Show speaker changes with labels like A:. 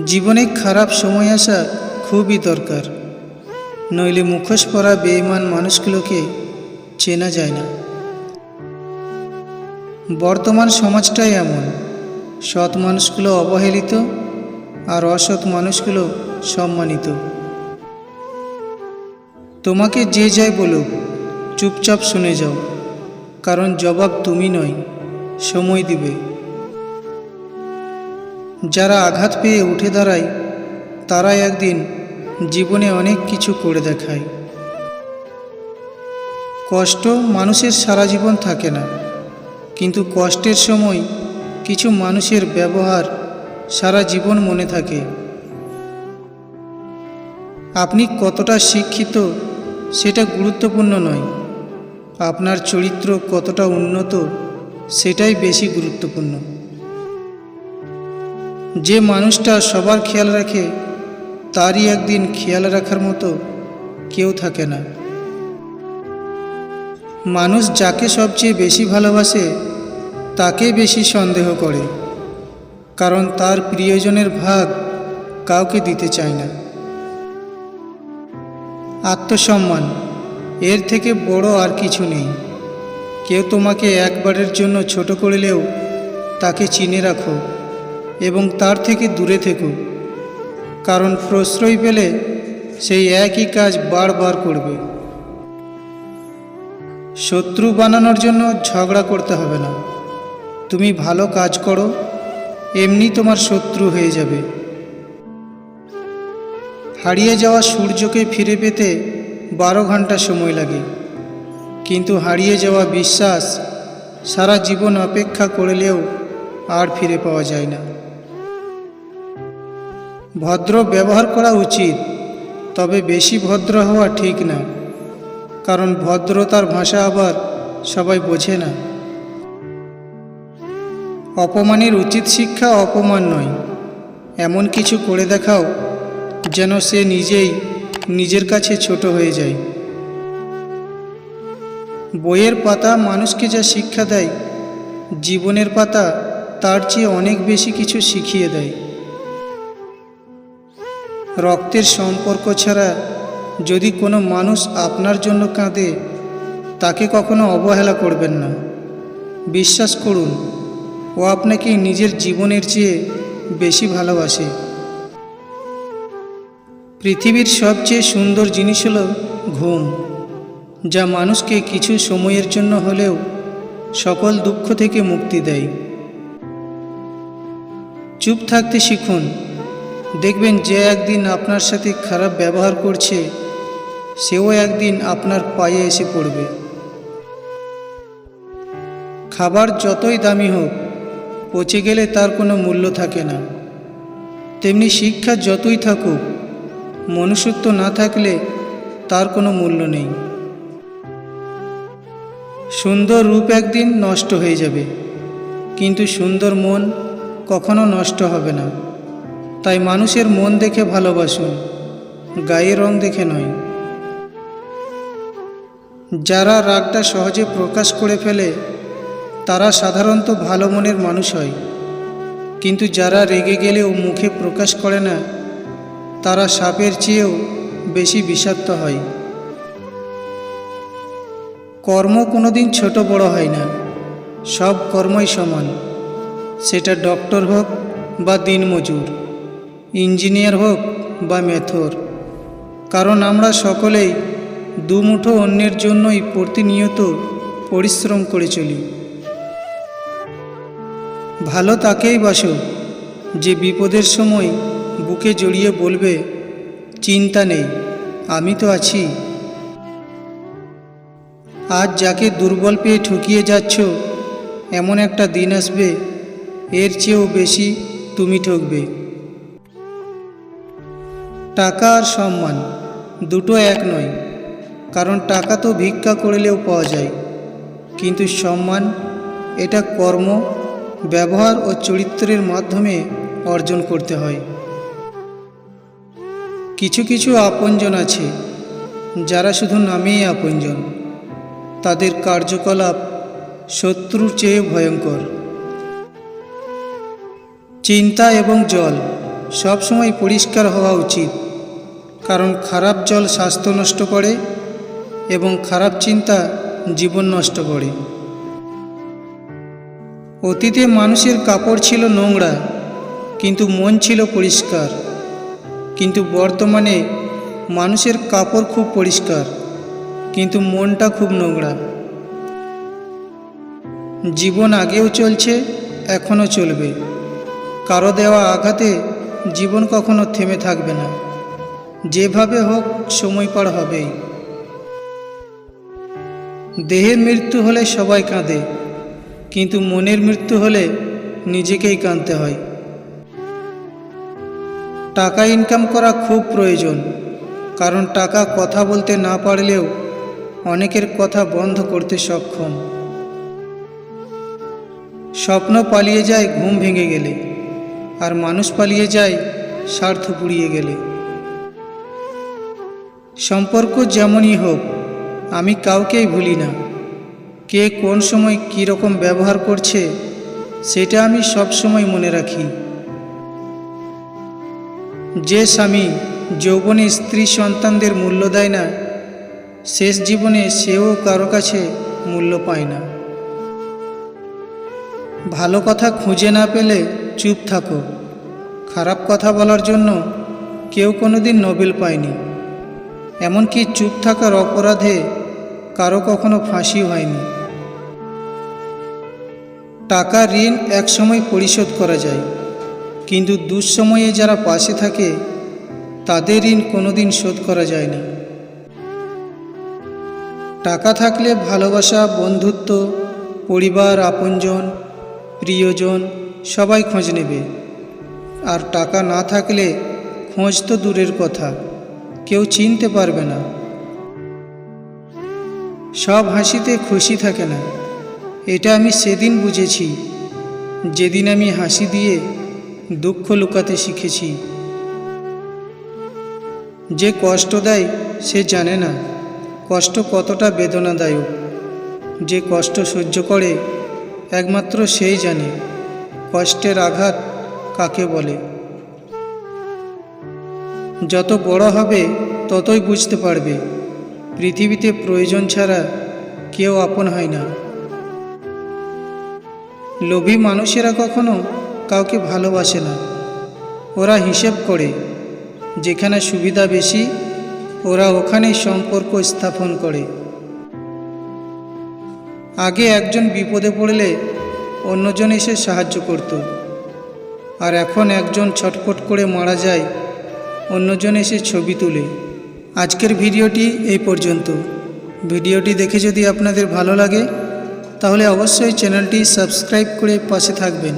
A: জীবনে খারাপ সময় আসা খুবই দরকার। নইলে মুখোশ পরা বেইমান মানুষগুলোকে চেনা যায় না। বর্তমান সমাজটাই এমন। সৎ মানুষগুলো অবহেলিত আর অসৎ মানুষগুলো সম্মানিত। তোমাকে যে যাই বলুক, চুপচাপ শুনে যাও, কারণ জবাব তুমি নয়, সময় দিবে। যারা আঘাত পেয়ে উঠে দাঁড়ায়, তারাই একদিন জীবনে অনেক কিছু করে দেখায়। কষ্ট মানুষের সারা জীবন থাকে না, কিন্তু কষ্টের সময় কিছু মানুষের ব্যবহার সারা জীবন মনে থাকে। আপনি কতটা শিক্ষিত সেটা গুরুত্বপূর্ণ নয়, আপনার চরিত্র কতটা উন্নত সেটাই বেশি গুরুত্বপূর্ণ। যে মানুষটা সবার খেয়াল রাখে, তারই একদিন খেয়াল রাখার মতো কেউ থাকে না। মানুষ যাকে সবচেয়ে বেশি ভালোবাসে তাকে বেশি সন্দেহ করে, কারণ তার প্রিয়জনের ভাগ কাউকে দিতে চায় না। আত্মসম্মান, এর থেকে বড় আর কিছু নেই। কেউ তোমাকে একবারের জন্য ছোট করলেও তাকে চিনে রাখো। এবং তার থেকে দূরে থেকো, কারণ প্রশ্রয় পেলে সেই একই কাজ বারবার করবে। শত্রু বানানোর জন্য ঝগড়া করতে হবে না। তুমি ভালো কাজ করো, এমনি তোমার শত্রু হয়ে যাবে। হারিয়ে যাওয়া সূর্যকে ফিরে পেতে বারো ঘণ্টা সময় লাগে, কিন্তু হারিয়ে যাওয়া বিশ্বাস সারা জীবন অপেক্ষা করলেও আর ফিরে পাওয়া যায় না। ভদ্র ব্যবহার করা উচিত, তবে বেশি ভদ্র হওয়া ঠিক না, কারণ ভদ্রতার ভাষা আবার সবাই বোঝে না। অপমানের উচিত শিক্ষা অপমান নয়, এমন কিছু করে দেখাও যেন সে নিজেই নিজের কাছে ছোট হয়ে যায়। বইয়ের পাতা মানুষকে যা শিক্ষা দেয়, জীবনের পাতা তার চেয়ে অনেক বেশি কিছু শিখিয়ে দেয়। রক্তের সম্পর্ক ছাড়া যদি কোনো মানুষ আপনার জন্য কাঁদে, তাকে কখনো অবহেলা করবেন না। বিশ্বাস করুন, ও আপনাকে নিজের জীবনের চেয়ে বেশি ভালোবাসে। পৃথিবীর সবচেয়ে সুন্দর জিনিস হল ঘুম, যা মানুষকে কিছু সময়ের জন্য হলেও সকল দুঃখ থেকে মুক্তি দেয়। চুপ থাকতে শিখুন দেখবেন যে একদিন আপনার সাথে খারাপ ব্যবহার করছে, সেও একদিন আপনার পায়ে এসে পড়বে। খাবার যতই দামি হোক, পচে গেলে তার কোনো মূল্য থাকে না। তেমনি শিক্ষা যতই থাকুক, মনুষ্যত্ব না থাকলে তার কোনো মূল্য নেই। সুন্দর রূপ একদিন নষ্ট হয়ে যাবে, কিন্তু সুন্দর মন কখনো নষ্ট হবে না। তাই মানুষের মন দেখে ভালোবাসুন, গায়ের রং দেখে নয়। যারা রাগটা সহজে প্রকাশ করে ফেলে, তারা সাধারণত ভালো মনের মানুষ হয়। কিন্তু যারা রেগে গেলেও মুখে প্রকাশ করে না, তারা সাপের চেয়েও বেশি বিষাক্ত হয়। কর্ম কোনোদিন ছোট বড় হয় না, সব কর্মই সমান, সেটা ডক্টর হোক বা দিনমজুর। ইঞ্জিনিয়ার হোক বা মেথর। কারণ আমরা সকলেই দুমুঠো অন্যের জন্যই প্রতিনিয়ত পরিশ্রম করে চলি। ভালো তাকেই বাসো, যে বিপদের সময় বুকে জড়িয়ে বলবে, চিন্তা নেই, আমি তো আছি। আজ যাকে দুর্বল পেয়ে ঠকিয়ে যাচ্ছ, এমন একটা দিন আসবে, এর চেয়েও বেশি তুমি ঠকবে। টাকা আর সম্মান দুটো এক নয়, কারণ টাকা তো ভিক্ষা করলেও পাওয়া যায়। কিন্তু সম্মান, এটা কর্ম, ব্যবহার ও চরিত্রের মাধ্যমে অর্জন করতে হয়। কিছু কিছু আপনজন আছে, যারা শুধু নামেই আপনজন। তাদের কার্যকলাপ শত্রুর চেয়ে ভয়ঙ্কর। চিন্তা এবং জল সবসময় পরিষ্কার হওয়া উচিত। কারণ খারাপ জল স্বাস্থ্য নষ্ট করে এবং খারাপ চিন্তা জীবন নষ্ট করে। অতীতে মানুষের কাপড় ছিল নোংরা, কিন্তু মন ছিল পরিষ্কার। কিন্তু বর্তমানে মানুষের কাপড় খুব পরিষ্কার, কিন্তু মনটা খুব নোংরা। জীবন আগেও চলছে, এখনও চলবে। কারও দেওয়া আঘাতে জীবন কখনো থেমে থাকবে না। যেভাবে হোক সময় পার হবে। দেহের মৃত্যু হলে সবাই কাঁদে, কিন্তু মনের মৃত্যু হলে নিজেকেই কাঁদতে হয়। টাকা ইনকাম করা খুব প্রয়োজন, কারণ টাকা কথা বলতে না পারলেও অনেকের কথা বন্ধ করতে সক্ষম। স্বপ্ন পালিয়ে যায়, ঘুম ভেঙে গেলে, আর মানুষ পালিয়ে যায়, স্বার্থ পুড়িয়ে গেলে। সম্পর্ক যেমনই হোক, আমি কাউকেই ভুলি না। কে কোন সময় কী রকম ব্যবহার করছে, সেটা আমি সব সময় মনে রাখি। যে স্বামী যৌবনে স্ত্রী সন্তানদের মূল্য দেয় না, শেষ জীবনে সেও কারও কাছে মূল্য পায় না। ভালো কথা খুঁজে না পেলে চুপ থাকো। খারাপ কথা বলার জন্য কেউ কোনোদিন নোবেল পায়নি। এমনকি চুপ থাকার অপরাধে কারও কখনো ফাঁসি হয়নি। টাকা ঋণ একসময় পরিশোধ করা যায়, কিন্তু দুঃসময়ে যারা পাশে থাকে, তাদের ঋণ কোনোদিন শোধ করা যায় না টাকা থাকলে ভালোবাসা, বন্ধুত্ব, পরিবার, আপনজন, প্রিয়জন সবাই খোঁজ নেবে। আর টাকা না থাকলে খোঁজ তো দূরের কথা। কেউ চিনতে পারবে না। সব হাসিতে খুশি থাকে না। এটা আমি সেদিন বুঝেছি, যেদিন আমি হাসি দিয়ে দুঃখ লুকাতে শিখেছি। যে কষ্ট দেয়, সে জানে না কষ্ট কতটা বেদনাদায়ক। যে কষ্ট সহ্য করে, একমাত্র সেই জানে, কষ্টের আঘাত কাকে বলে। যত বড় হবে, ততই বুঝতে পারবে। পৃথিবীতে প্রয়োজন ছাড়া কেউ আপন হয় না। লোভী মানুষেরা কখনো কাউকে ভালোবাসে না। ওরা হিসেব করে, যেখানে সুবিধা বেশি, ওরা ওখানেই সম্পর্ক স্থাপন করে। আগে একজন বিপদে পড়লে অন্যজন এসে সাহায্য করত। আর এখন একজন ছটফট করে মারা যায় অন্যজন এসে ছবি তুলে। আজকের ভিডিওটি এই পর্যন্ত। ভিডিওটি দেখে যদি আপনাদের ভালো লাগে, তাহলে অবশ্যই চ্যানেলটি সাবস্ক্রাইব করে পাশে থাকবেন।